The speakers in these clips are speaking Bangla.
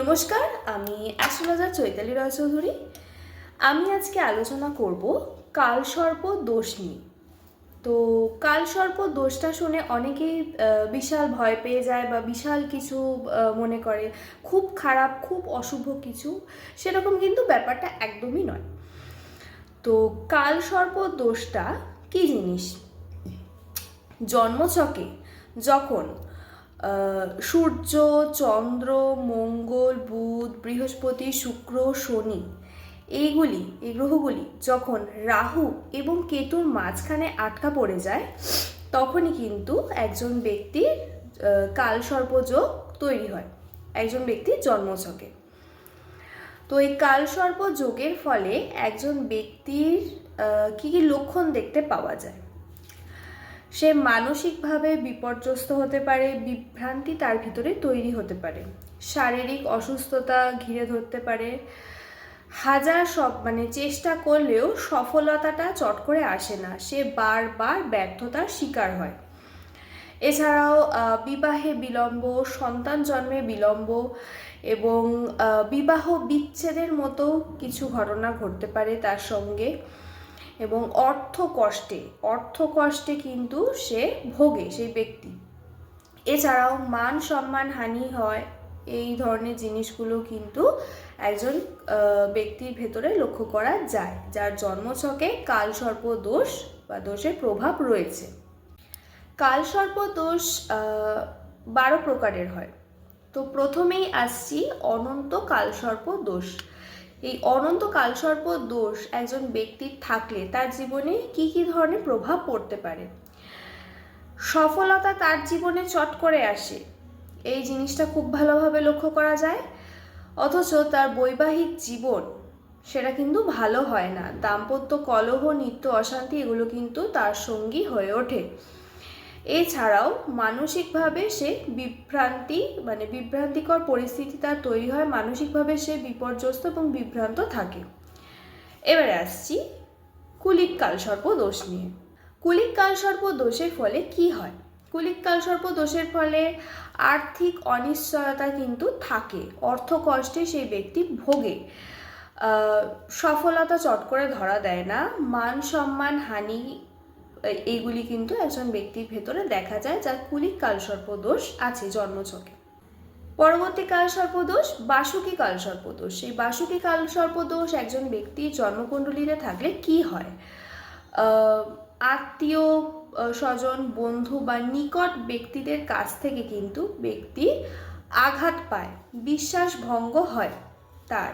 নমস্কার, আমি অ্যাস্ট্রোলজার চৈতালি রয় চৌধুরী আমি আজকে আলোচনা করব কালসর্প দোষ নিয়ে। তো কালসর্প দোষটা শুনে অনেকেই বিশাল ভয় পেয়ে যায় বা বিশাল কিছু মনে করে। খুব খারাপ, খুব অশুভ কিছু। সেরকম কিন্তু ব্যাপারটা একদমই নয়। তো কালসর্প দোষটা কী জিনিস? জন্মচকে যখন সূর্য, চন্দ্র, মঙ্গল, বুধ, বৃহস্পতি, শুক্র, শনি। এইগুলি, এই গ্রহগুলি যখন রাহু এবং কেতুর মাঝখানে আটকা পড়ে যায়, তখনই কিন্তু একজন ব্যক্তির কালসর্পযোগ তৈরি হয়। একজন ব্যক্তির জন্মছকে। তো এই কালসর্প যোগের ফলে একজন ব্যক্তির কি কি লক্ষণ দেখতে পাওয়া যায়? সে মানসিকভাবে বিপর্যস্ত হতে পারে, বিভ্রান্তি তার ভিতরে তৈরি হতে পারে। শারীরিক অসুস্থতা ঘিরে ধরতে পারে। হাজার সব মানে চেষ্টা করলেও সফলতাটা চট করে আসে না। সে বারবার ব্যর্থতার শিকার হয়। এছাড়াও বিবাহে বিলম্ব, সন্তান জন্মে বিলম্ব এবং বিবাহ বিচ্ছেদের মতো কিছু ঘটনা ঘটতে পারে তার সঙ্গে। এবং অর্থ কষ্টে অর্থ কষ্টে কিন্তু সে ভোগে, সেই ব্যক্তি। এছাড়াও মান সম্মান হানি হয়, এই ধরনের জিনিসগুলো কিন্তু একজন ব্যক্তির ভেতরে লক্ষ্য করা যায়, যার জন্মছকে কালসর্প দোষ বা দোষের প্রভাব রয়েছে। কালসর্প দোষ বারো প্রকারের হয়। তো প্রথমেই আসছি অনন্ত কালসর্প দোষ। এই অনন্ত কালসর্প দোষ একজন ব্যক্তির থাকলে তার জীবনে কি কি ধরনের প্রভাব পড়তে পারে? সফলতা তার জীবনে চট করে আসে। এই জিনিসটা খুব ভালোভাবে লক্ষ্য করা যায়। অথচ তার বৈবাহিক জীবন সেটা কিন্তু ভালো হয় না। দাম্পত্য কলহ, নিত্য অশান্তি এগুলো কিন্তু তার সঙ্গী হয়ে ওঠে। এছাড়াও মানসিকভাবে সে বিভ্রান্তি মানে বিভ্রান্তিকর পরিস্থিতি তার তৈরি হয়, মানসিকভাবে সে বিপর্যস্ত এবং বিভ্রান্ত থাকে। এবারে আসছি কুলিক কালসর্প দোষ নিয়ে। কুলিক কালসর্প দোষের ফলে কি হয়? কুলিক কালসর্প দোষের ফলে আর্থিক অনিশ্চয়তা কিন্তু থাকে অর্থ কষ্টে সেই ব্যক্তি ভোগে। সফলতা চট করে ধরা দেয় না, মান সম্মান, হানি এইগুলি কিন্তু একজন ব্যক্তির ভেতরে দেখা যায় যার কুলিক কালসর্প দোষ আছে জন্মছকে। পরবর্তী কালসর্পদোষ বাসুকি কালসর্পদোষ। এই বাসুকি কালসর্পদোষ একজন ব্যক্তির জন্মকুণ্ডলীতে থাকলে কি হয়? আত্মীয় স্বজন, বন্ধু বা নিকট ব্যক্তিদের কাছ থেকে কিন্তু ব্যক্তি আঘাত পায় বিশ্বাস ভঙ্গ হয় তার।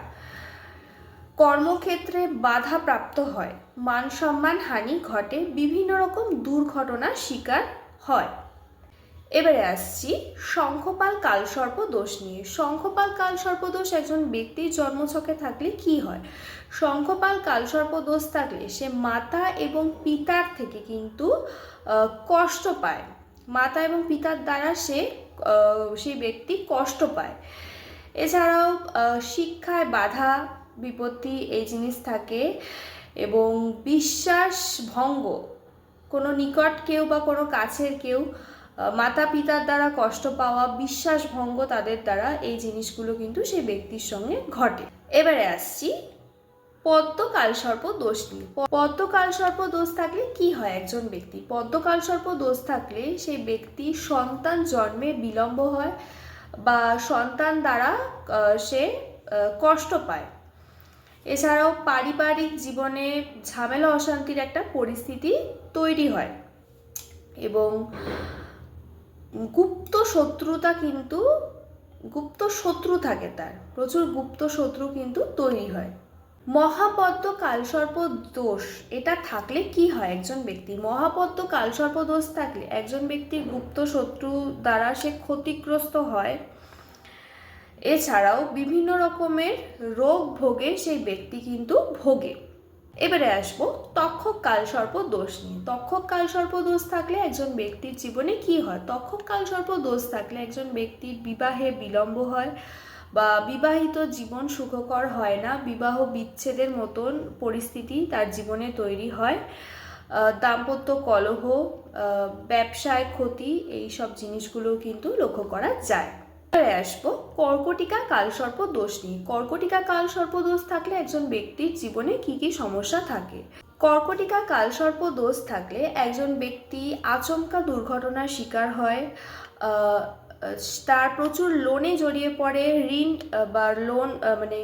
কর্মক্ষেত্রে বাধা প্রাপ্ত হয়। মান সম্মান হানি ঘটে বিভিন্ন রকম দুর্ঘটনার শিকার হয়। এবারে আসছি শঙ্খপাল কালসর্প দোষ নিয়ে। শঙ্খপাল কালসর্প দোষ একজন ব্যক্তির জন্মছকে থাকলে কি হয়? শঙ্খপাল কালসর্প দোষ থাকলে সে মাতা এবং পিতার থেকে কিন্তু কষ্ট পায়। মাতা এবং পিতার দ্বারা সে সেই ব্যক্তি কষ্ট পায়। এছাড়াও শিক্ষায় বাধা, বিপত্তি এই জিনিস থাকে। এবং বিশ্বাস ভঙ্গ কোনো নিকট কেউ বা কোনো কাছের কেউ মাতা পিতার দ্বারা কষ্ট পাওয়া বিশ্বাস ভঙ্গ তাদের দ্বারা এই জিনিসগুলো কিন্তু সেই ব্যক্তির সঙ্গে ঘটে। এবারে আসছি পদ্ম কালসর্প দোষ নিয়ে। পদ্ম কালসর্প দোষ থাকলে কি হয় একজন ব্যক্তি? পদ্ম কালসর্প দোষ থাকলে সেই ব্যক্তি সন্তান জন্মে বিলম্ব হয় বা সন্তান দ্বারা সে কষ্ট পায়। এছাড়াও পারিবারিক জীবনে ঝামেলা, অশান্তির একটা পরিস্থিতি তৈরি হয়। এবং গুপ্ত শত্রুতা কিন্তু, গুপ্ত শত্রু থাকে তার, প্রচুর গুপ্ত শত্রু কিন্তু তৈরি হয়। মহাপদ্ম কালসর্প দোষ, এটা থাকলে কি হয় একজন ব্যক্তি? মহাপদ্ম কালসর্প দোষ থাকলে একজন ব্যক্তির গুপ্ত শত্রু দ্বারা সে ক্ষতিগ্রস্ত হয়। এছাড়াও বিভিন্ন রকমের রোগ ভোগে সেই ব্যক্তি কিন্তু ভোগে। এবারে আসব তক্ষক কালসর্প দোষ নিয়ে। তক্ষক কালসর্প দোষ থাকলে একজন ব্যক্তির জীবনে কি হয়? তক্ষক কালসর্প দোষ থাকলে একজন ব্যক্তির বিবাহে বিলম্ব হয় বা বিবাহিত জীবন সুখকর হয় না, বিবাহ বিচ্ছেদের মতন পরিস্থিতি তার জীবনে তৈরি হয়। দাম্পত্য কলহ ব্যবসায় ক্ষতি এই সব জিনিসগুলো কিন্তু লক্ষ্য করা যায়। এবারে আসব। কর্কটিকা, কালসর্প দোষ নিয়ে কর্কটিকা, কালসর্প দোষ থাকলে একজন ব্যক্তির জীবনে কি কি সমস্যা থাকে? কর্কটিকা, কালসর্প দোষ থাকলে একজন ব্যক্তি আচমকা দুর্ঘটনার শিকার হয় তার প্রচুর লোনে জড়িয়ে পড়ে, ঋণ বা লোন মানে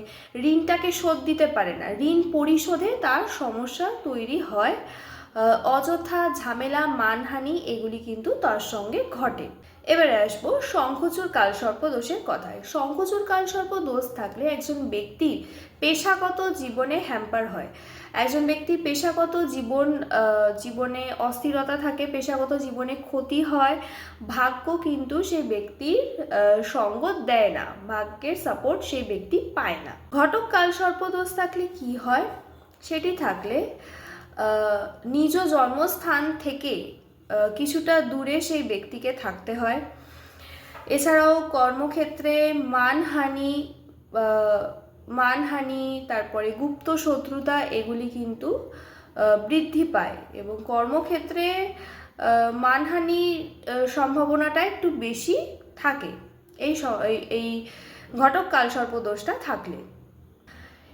ঋণটাকে শোধ দিতে পারে না। ঋণ পরিশোধে তার সমস্যা তৈরি হয়। অযথা ঝামেলা, মানহানি এগুলি কিন্তু তার সঙ্গে ঘটে। এবারে আসব শঙ্খচূড় কালসর্প দোষের কথায়। শঙ্খচূড় কালসর্প দোষ থাকলে একজন ব্যক্তির পেশাগত জীবনে হ্যাম্পার হয়। একজন ব্যক্তির পেশাগত জীবন জীবনে অস্থিরতা থাকে, পেশাগত জীবনে ক্ষতি হয়, ভাগ্য কিন্তু সেই ব্যক্তির সঙ্গ দেয় না, ভাগ্যের সাপোর্ট সেই ব্যক্তি পায় না। ঘটক কালসর্প দোষ থাকলে কি হয়? সেটি থাকলে নিজ জন্মস্থান থেকে কিছুটা দূরে সেই ব্যক্তিকে থাকতে হয়। এছাড়াও কর্মক্ষেত্রে মানহানি মানহানি তারপরে গুপ্ত শত্রুতা এগুলি কিন্তু বৃদ্ধি পায় এবং কর্মক্ষেত্রে আহ, মানহানির সম্ভাবনাটা একটু বেশি থাকে। এই- এই ঘটক কালসর্প দোষটা থাকলে।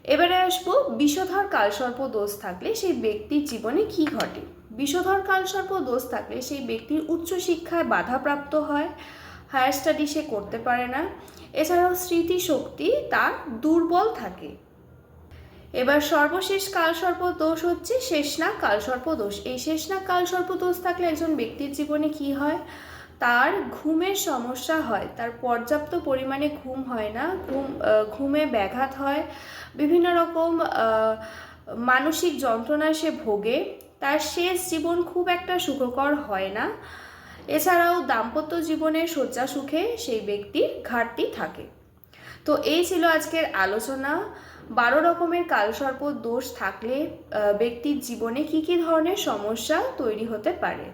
এবারে আসব বিষধর কালসর্প দোষ থাকলে সেই ব্যক্তির জীবনে কি ঘটে? বিষধর কালসর্প দোষ থাকলে সেই ব্যক্তির উচ্চশিক্ষায় বাধাপ্রাপ্ত হয়। হায়ার স্টাডি সে করতে পারে না। এছাড়াও স্মৃতিশক্তি তার দুর্বল থাকে। এবার সর্বশেষ কালসর্প দোষ হচ্ছে শেষনাগ কালসর্প দোষ। এই শেষনাগ কালসর্প দোষ থাকলে একজন ব্যক্তির জীবনে কি হয়? তার ঘুমের সমস্যা হয়। তার পর্যাপ্ত পরিমাণে ঘুম হয় না। ঘুম ঘুমে ব্যাঘাত হয়। বিভিন্ন রকম মানসিক যন্ত্রণায় সে ভোগে। তার শেষ জীবন খুব একটা সুখকর হয় না। এছাড়াও দাম্পত্য জীবনে শয্যা সুখে সেই ব্যক্তির ঘাটতি থাকে। তো এই ছিল আজকের আলোচনা। বারো রকমের কালসর্প দোষ থাকলে ব্যক্তির জীবনে কি কি ধরনের সমস্যা তৈরি হতে পারে?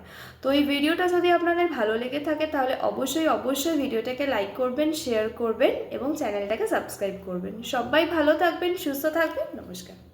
তো এই ভিডিওটা যদি আপনাদের ভালো লেগে থাকে, তাহলে অবশ্যই অবশ্যই ভিডিওটাকে লাইক করবেন, শেয়ার করবেন এবং চ্যানেলটাকে সাবস্ক্রাইব করবেন। সবাই ভালো থাকবেন, সুস্থ থাকবেন। নমস্কার।